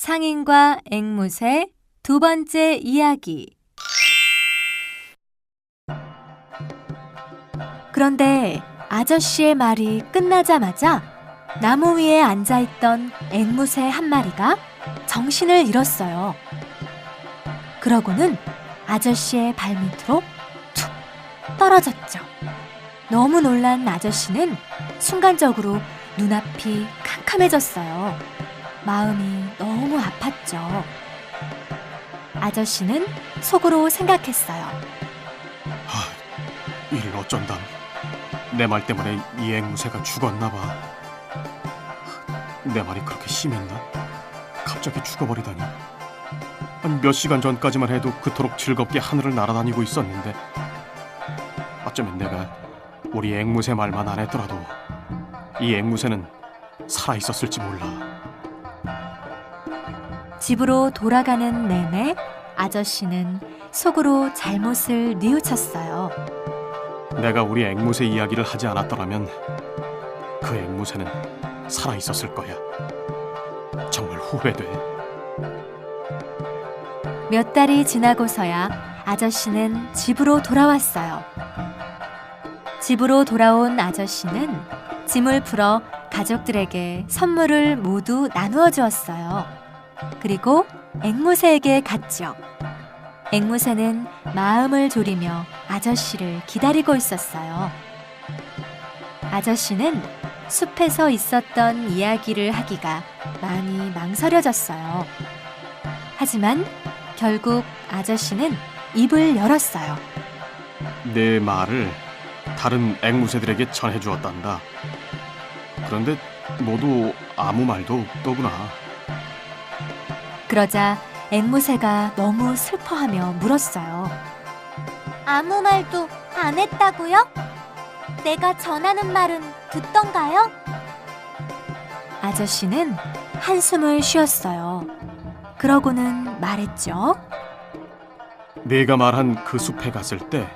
상인과 앵무새 두 번째 이야기. 그런데 아저씨의 말이 끝나자마자 나무 위에 앉아 있던 앵무새 한 마리가 정신을 잃었어요. 그러고는 아저씨의 발밑으로 툭 떨어졌죠. 너무 놀란 아저씨는 순간적으로 눈앞이 캄캄해졌어요. 마음이 너무 아팠죠. 아저씨는 속으로 생각했어요. 하, 이를 어쩐담. 내 말 때문에 이 앵무새가 죽었나 봐. 내 말이 그렇게 심했나? 갑자기 죽어버리다니. 한 몇 시간 전까지만 해도 그토록 즐겁게 하늘을 날아다니고 있었는데 어쩌면 내가 우리 앵무새 말만 안 했더라도 이 앵무새는 살아 있었을지 몰라. 집으로 돌아가는 내내 아저씨는 속으로 잘못을 뉘우쳤어요. 내가 우리 앵무새 이야기를 하지 않았더라면 그 앵무새는 살아 있었을 거야. 정말 후회돼. 몇 달이 지나고서야 아저씨는 집으로 돌아왔어요. 집으로 돌아온 아저씨는 짐을 풀어 가족들에게 선물을 모두 나누어 주었어요. 그리고 앵무새에게 갔죠. 앵무새는 마음을 졸이며 아저씨를 기다리고 있었어요. 아저씨는 숲에서 있었던 이야기를 하기가 많이 망설여졌어요. 하지만 결국 아저씨는 입을 열었어요. 내 말을 다른 앵무새들에게 전해 주었단다. 그런데 모두 아무 말도 없더구나. 그러자 앵무새가 너무 슬퍼하며 물었어요. 아무 말도 안 했다고요? 내가 전하는 말은 듣던가요? 아저씨는 한숨을 쉬었어요. 그러고는 말했죠. 네가 말한 그 숲에 갔을 때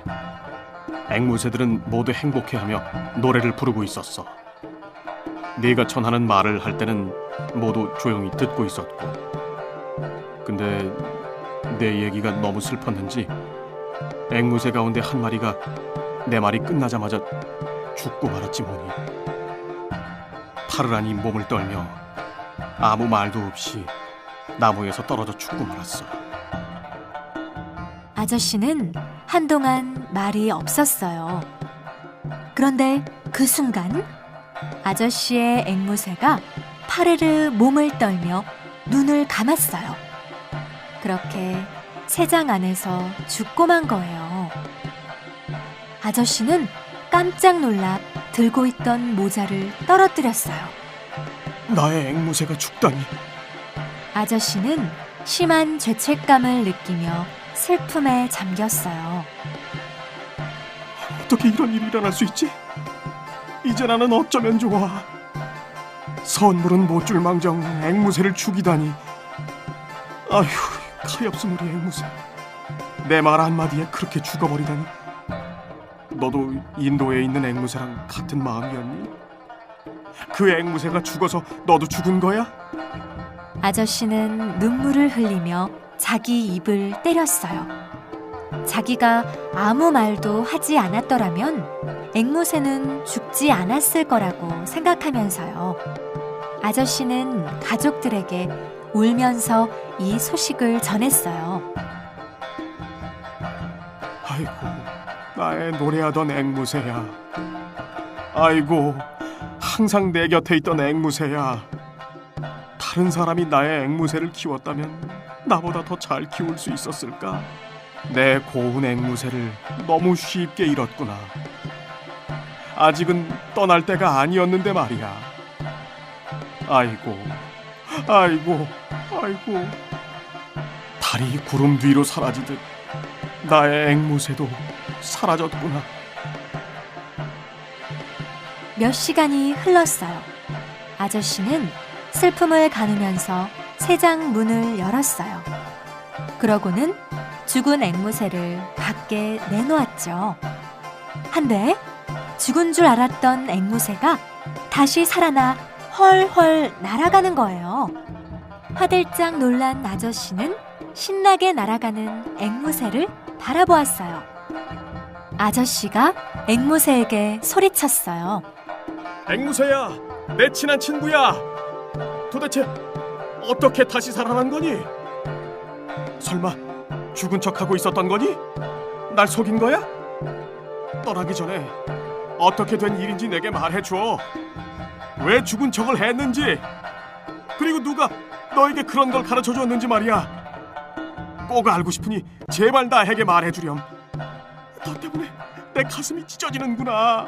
앵무새들은 모두 행복해하며 노래를 부르고 있었어. 네가 전하는 말을 할 때는 모두 조용히 듣고 있었고. 근데 내 얘기가 너무 슬펐는지 앵무새 가운데 한 마리가 내 말이 끝나자마자 죽고 말았지 뭐니. 파르라니 몸을 떨며 아무 말도 없이 나무에서 떨어져 죽고 말았어. 아저씨는 한동안 말이 없었어요. 그런데 그 순간 아저씨의 앵무새가 파르르 몸을 떨며 눈을 감았어요. 그렇게 새장 안에서 죽고 만 거예요. 아저씨는 깜짝 놀라 들고 있던 모자를 떨어뜨렸어요. 나의 앵무새가 죽다니. 아저씨는 심한 죄책감을 느끼며 슬픔에 잠겼어요. 어떻게 이런 일이 일어날 수 있지? 이제 나는 어쩌면 좋아. 선물은 못 줄 망정 앵무새를 죽이다니. 아휴, 우리 앵무새. 내말 한마디에 그렇게 죽어버리다니. 너도 인도에 있는 앵무새랑 같은 마음이었니? 그 앵무새가 죽어서 너도 죽은 거야? 아저씨는 눈물을 흘리며 자기 입을 때렸어요. 자기가 아무 말도 하지 않았더라면 앵무새는 죽지 않았을 거라고 생각하면서요. 아저씨는 가족들에게 울면서 이 소식을 전했어요. 아이고, 나의 노래하던 앵무새야. 아이고, 항상 내 곁에 있던 앵무새야. 다른 사람이 나의 앵무새를 키웠다면 나보다 더 잘 키울 수 있었을까? 내 고운 앵무새를 너무 쉽게 잃었구나. 아직은 떠날 때가 아니었는데 말이야. 아이고, 아이고, 아이고. 달이 구름 뒤로 사라지듯 나의 앵무새도 사라졌구나. 몇 시간이 흘렀어요. 아저씨는 슬픔을 가누면서 새장 문을 열었어요. 그러고는 죽은 앵무새를 밖에 내놓았죠. 한데 죽은 줄 알았던 앵무새가 다시 살아나 헐헐 날아가는 거예요. 화들짝 놀란 아저씨는 신나게 날아가는 앵무새를 바라보았어요. 아저씨가 앵무새에게 소리쳤어요. 앵무새야, 내 친한 친구야. 도대체 어떻게 다시 살아난 거니? 설마 죽은 척하고 있었던 거니? 날 속인 거야? 떠나기 전에 어떻게 된 일인지 내게 말해줘. 왜 죽은 척을 했는지, 그리고 누가 너에게 그런 걸 가르쳐 줬는지 말이야. 꼭 알고 싶으니 제발 나에게 말해주렴. 너 때문에 내 가슴이 찢어지는구나.